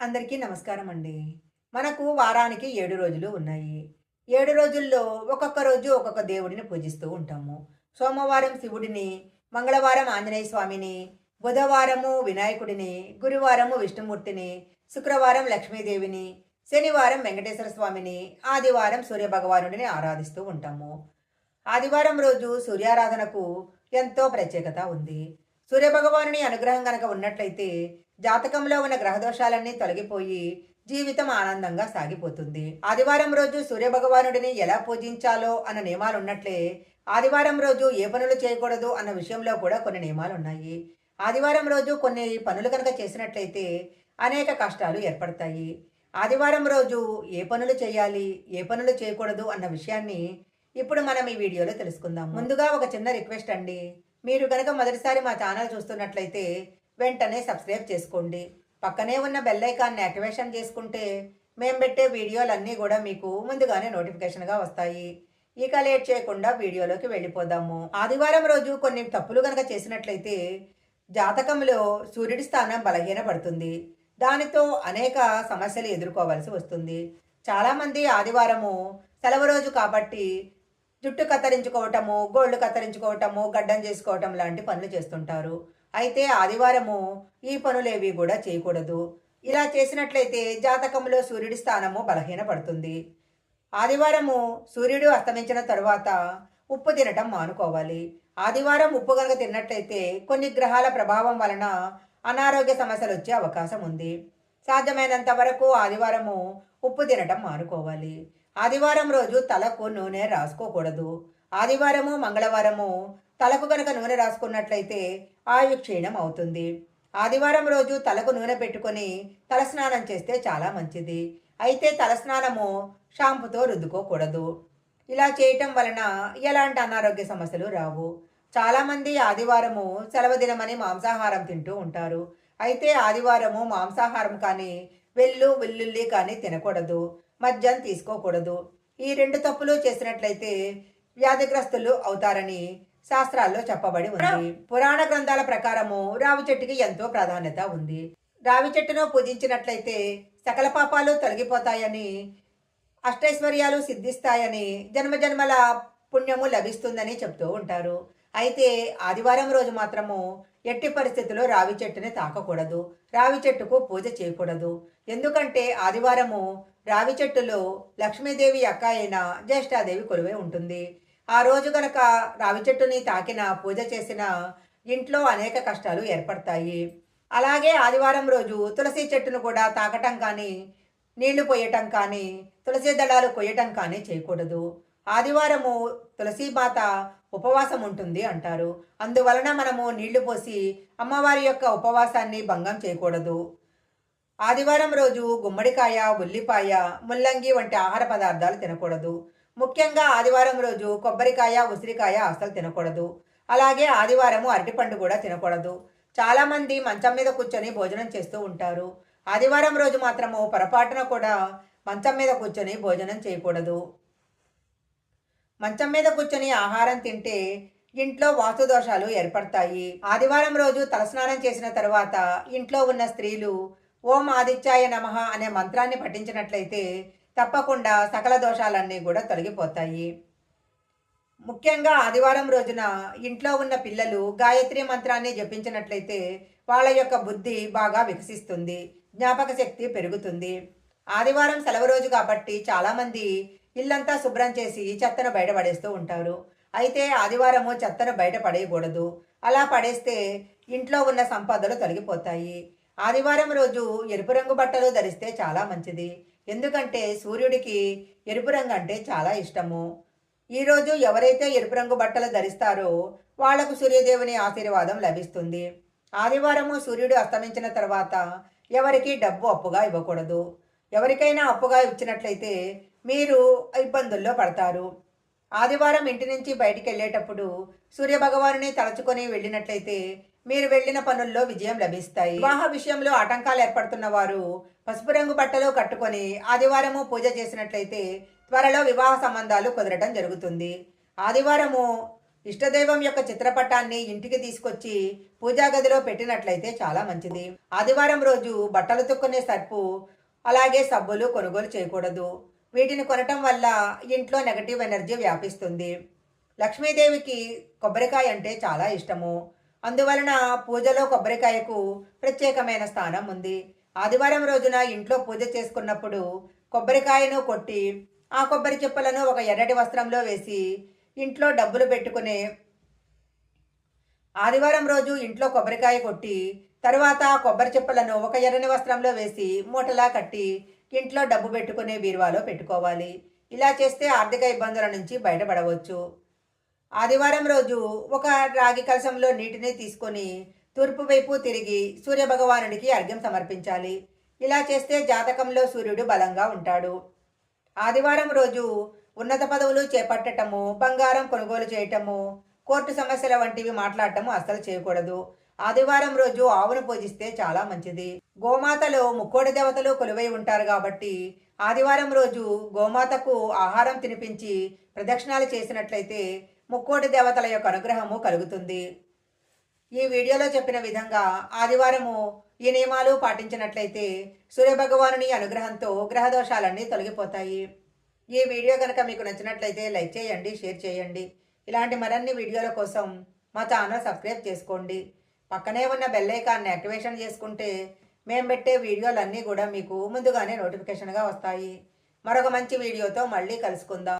అందరికీ నమస్కారం అండి మనకు వారానికి ఏడు రోజులు ఉన్నాయి. ఏడు రోజుల్లో ఒక్కొక్క రోజు ఒక్కొక్క దేవుడిని పూజిస్తూ ఉంటాము. సోమవారం శివుడిని మంగళవారం ఆంజనేయ స్వామిని బుధవారము వినాయకుడిని గురువారము విష్ణుమూర్తిని శుక్రవారం లక్ష్మీదేవిని శనివారం వెంకటేశ్వర స్వామిని ఆదివారం సూర్యభగవానుడిని ఆరాధిస్తూ ఉంటాము. ఆదివారం రోజు సూర్యారాధనకు ఎంతో ప్రత్యేకత ఉంది. సూర్యభగవానుని అనుగ్రహం కనుక ఉన్నట్లయితే జాతకంలో ఉన్న గ్రహదోషాలన్నీ తొలగిపోయి జీవితం ఆనందంగా సాగిపోతుంది. ఆదివారం రోజు సూర్యభగవానుడిని ఎలా పూజించాలో అన్న నియమాలు ఉన్నట్లే ఆదివారం రోజు ఏ పనులు చేయకూడదు అన్న విషయంలో కూడా కొన్ని నియమాలు ఉన్నాయి ఆదివారం రోజు కొన్ని పనులు కనుక చేసినట్లయితే అనేక కష్టాలు ఏర్పడతాయి. ఆదివారం రోజు ఏ పనులు చేయాలి ఏ పనులు చేయకూడదు అన్న విషయాన్ని ఇప్పుడు మనం ఈ వీడియోలో తెలుసుకుందాం ముందుగా ఒక చిన్న రిక్వెస్ట్ అండి. మీరు కనుక మొదటిసారి మా ఛానల్ చూస్తున్నట్లయితే వెంటనే సబ్స్క్రైబ్ చేసుకోండి. పక్కనే ఉన్న బెల్ ఐకాన్ని యాక్టివేషన్ చేసుకుంటే మేము పెట్టే వీడియోలన్నీ కూడా మీకు ముందుగానే నోటిఫికేషన్గా వస్తాయి. ఇక లేట్ చేయకుండా వీడియోలోకి వెళ్ళిపోదాము. ఆదివారం రోజు కొన్ని తప్పులు కనుక చేసినట్లయితే జాతకంలో సూర్యుడి స్థానం బలహీన పడుతుంది. దానితో అనేక సమస్యలు ఎదుర్కోవాల్సి వస్తుంది. చాలామంది ఆదివారము సెలవు రోజు కాబట్టి జుట్టు కత్తిరించుకోవటము గోళ్ళు కత్తిరించుకోవటము గడ్డం చేసుకోవటం లాంటి పనులు చేస్తుంటారు. అయితే ఆదివారము ఈ పనులేవి కూడా చేయకూడదు. ఇలా చేసినట్లయితే జాతకంలో సూర్యుడి స్థానము బలహీనపడుతుంది. ఆదివారము సూర్యుడు అస్తమించిన తరువాత ఉప్పు తినటం మానుకోవాలి. ఆదివారం ఉప్పు కనుక తిన్నట్లయితే కొన్ని గ్రహాల ప్రభావం వలన అనారోగ్య సమస్యలు వచ్చే అవకాశం ఉంది సాధ్యమైనంత వరకు ఆదివారము ఉప్పు తినటం మానుకోవాలి. ఆదివారం రోజు తలకు నూనె రాసుకోకూడదు. ఆదివారము మంగళవారము తలకు కనుక నూనె రాసుకున్నట్లయితే ఆయు క్షీణం అవుతుంది. ఆదివారం రోజు తలకు నూనె పెట్టుకొని తలస్నానం చేస్తే చాలా మంచిది. అయితే తలస్నానము షాంపుతో రుద్దుకోకూడదు. ఇలా చేయటం వలన ఎలాంటి అనారోగ్య సమస్యలు రావు. చాలామంది ఆదివారము సెలవు దినమని మాంసాహారం తింటూ ఉంటారు. అయితే ఆదివారము మాంసాహారం కానీ వెల్లు వెల్లుల్లి కానీ తినకూడదు. మద్యం తీసుకోకూడదు. ఈ రెండు తప్పులు చేసినట్లయితే వ్యాధిగ్రస్తులు అవుతారని శాస్త్రాల్లో చెప్పబడి ఉంది. పురాణ గ్రంథాల ప్రకారము రావి చెట్టుకి ఎంతో ప్రాధాన్యత ఉంది. రావి చెట్టును పూజించినట్లయితే సకల పాపాలు తొలగిపోతాయని అష్టైశ్వర్యాలు సిద్ధిస్తాయని జన్మజన్మల పుణ్యము లభిస్తుందని చెప్తూ ఉంటారు. అయితే ఆదివారం రోజు మాత్రము ఎట్టి పరిస్థితుల్లో రావి చెట్టుని తాకకూడదు. రావి చెట్టుకు పూజ చేయకూడదు. ఎందుకంటే ఆదివారము రావి చెట్టులో లక్ష్మీదేవి అక్క అయిన జ్యేష్ఠాదేవి కొలువై ఉంటుంది. ఆ రోజు గనక రావి చెట్టుని తాకిన పూజ చేసిన ఇంట్లో అనేక కష్టాలు ఏర్పడతాయి. అలాగే ఆదివారం రోజు తులసి చెట్టును కూడా తాకటం కానీ నీళ్ళు పోయటం కానీ తులసి దళాలు కొయ్యటం కానీ చేయకూడదు. ఆదివారము తులసి మాత ఉపవాసం ఉంటుంది అంటారు. అందువలన మనము నీళ్ళు పోసి అమ్మవారి యొక్క ఉపవాసాన్ని భంగం చేయకూడదు. ఆదివారం రోజు గుమ్మడికాయ ఉల్లిపాయ ముల్లంగి వంటి ఆహార పదార్థాలు తినకూడదు. ముఖ్యంగా ఆదివారం రోజు కొబ్బరికాయ ఉసిరికాయ అస్సలు తినకూడదు. అలాగే ఆదివారము అరటిపండు కూడా తినకూడదు. చాలామంది మంచం మీద కూర్చొని భోజనం చేస్తూ ఉంటారు. ఆదివారం రోజు మాత్రము పొరపాటున కూడా మంచం మీద కూర్చొని భోజనం చేయకూడదు. మంచం మీద కూర్చొని ఆహారం తింటే ఇంట్లో వాస్తు దోషాలు ఏర్పడతాయి. ఆదివారం రోజు తలస్నానం చేసిన తర్వాత ఇంట్లో ఉన్న స్త్రీలు ఓం ఆదిత్యాయ నమః అనే మంత్రాన్ని పఠించినట్లయితే తప్పకుండా సకల దోషాలన్నీ కూడా తొలగిపోతాయి. ముఖ్యంగా ఆదివారం రోజున ఇంట్లో ఉన్న పిల్లలు గాయత్రి మంత్రాన్ని జపించినట్లయితే వాళ్ళ యొక్క బుద్ధి బాగా వికసిస్తుంది జ్ఞాపక శక్తి పెరుగుతుంది. ఆదివారం సెలవు రోజు కాబట్టి చాలామంది ఇల్లంతా శుభ్రం చేసి చెత్తను బయటపడేస్తూ ఉంటారు. అయితే ఆదివారము చెత్తను బయట పడేయకూడదు. అలా పడేస్తే ఇంట్లో ఉన్న సంపదలు తొలగిపోతాయి. ఆదివారం రోజు ఎరుపు రంగు బట్టలు ధరిస్తే చాలా మంచిది. ఎందుకంటే సూర్యుడికి ఎరుపు రంగు అంటే చాలా ఇష్టము. ఈరోజు ఎవరైతే ఎరుపు రంగు బట్టలు ధరిస్తారో వాళ్ళకు సూర్యదేవుని ఆశీర్వాదం లభిస్తుంది. ఆదివారము సూర్యుడు అస్తమించిన తర్వాత ఎవరికి డబ్బు అప్పుగా ఇవ్వకూడదు. ఎవరికైనా అప్పుగా ఇచ్చినట్లయితే మీరు ఇబ్బందుల్లో పడతారు. ఆదివారం ఇంటి నుంచి బయటికి వెళ్ళేటప్పుడు సూర్యభగవానుని తలచుకొని వెళ్ళినట్లయితే మీరు వెళ్ళిన పనుల్లో విజయం లభిస్తాయి. వివాహ విషయంలో ఆటంకాలు ఏర్పడుతున్న వారు పసుపు రంగు బట్టలు కట్టుకొని ఆదివారము పూజ చేసినట్లయితే త్వరలో వివాహ సంబంధాలు కుదరటం జరుగుతుంది. ఆదివారము ఇష్టదైవం యొక్క చిత్రపటాన్ని ఇంటికి తీసుకొచ్చి పూజా గదిలో పెట్టినట్లయితే చాలా మంచిది. ఆదివారం రోజు బట్టలు తొక్కునే సర్పు అలాగే సబ్బులు కొనుగోలు చేయకూడదు. వీటిని కొనటం వల్ల ఇంట్లో నెగటివ్ ఎనర్జీ వ్యాపిస్తుంది. లక్ష్మీదేవికి కొబ్బరికాయ అంటే చాలా ఇష్టము. అందువలన పూజలో కొబ్బరికాయకు ప్రత్యేకమైన స్థానం ఉంది. ఆదివారం రోజున ఇంట్లో పూజ చేసుకున్నప్పుడు కొబ్బరికాయను కొట్టి ఆ కొబ్బరి చిప్పలను ఒక ఎర్రటి వస్త్రంలో వేసి ఇంట్లో డబ్బులు పెట్టుకునే ఆదివారం రోజు ఇంట్లో కొబ్బరికాయ కొట్టి తరువాత ఆ కొబ్బరి చిప్పలను ఒక ఎర్రని వస్త్రంలో వేసి మూటలా కట్టి ఇంట్లో డబ్బు పెట్టుకునే బీరువాలో పెట్టుకోవాలి. ఇలా చేస్తే ఆర్థిక ఇబ్బందుల నుంచి బయటపడవచ్చు. ఆదివారం రోజు ఒక రాగి కలశంలో నీటిని తీసుకొని తూర్పు వైపు తిరిగి సూర్యభగవానుడికి అర్ఘ్యం సమర్పించాలి. ఇలా చేస్తే జాతకంలో సూర్యుడు బలంగా ఉంటాడు. ఆదివారం రోజు ఉన్నత పదవులు చేపట్టటము బంగారం కొనుగోలు చేయటము కోర్టు సమస్యల వంటివి మాట్లాడటము అస్సలు చేయకూడదు. ఆదివారం రోజు ఆవును పూజిస్తే చాలా మంచిది. గోమాతలో ముక్కోడి దేవతలు కొలువై ఉంటారు కాబట్టి ఆదివారం రోజు గోమాతకు ఆహారం తినిపించి ప్రదక్షిణాలు చేసినట్లయితే ముక్కోటి దేవతల యొక్క అనుగ్రహము కలుగుతుంది. ఈ వీడియోలో చెప్పిన విధంగా ఆదివారము ఈ నియమాలు పాటించినట్లయితే సూర్యభగవానుని అనుగ్రహంతో గ్రహదోషాలన్నీ తొలగిపోతాయి. ఈ వీడియో కనుక మీకు నచ్చినట్లయితే లైక్ చేయండి షేర్ చేయండి. ఇలాంటి మరిన్ని వీడియోల కోసం మా ఛానల్ సబ్స్క్రైబ్ చేసుకోండి. పక్కనే ఉన్న బెల్ ఐకాన్ని యాక్టివేషన్ చేసుకుంటే మేము పెట్టే వీడియోలన్నీ కూడా మీకు ముందుగానే నోటిఫికేషన్గా వస్తాయి. మరొక మంచి వీడియోతో మళ్ళీ కలుసుకుందాం.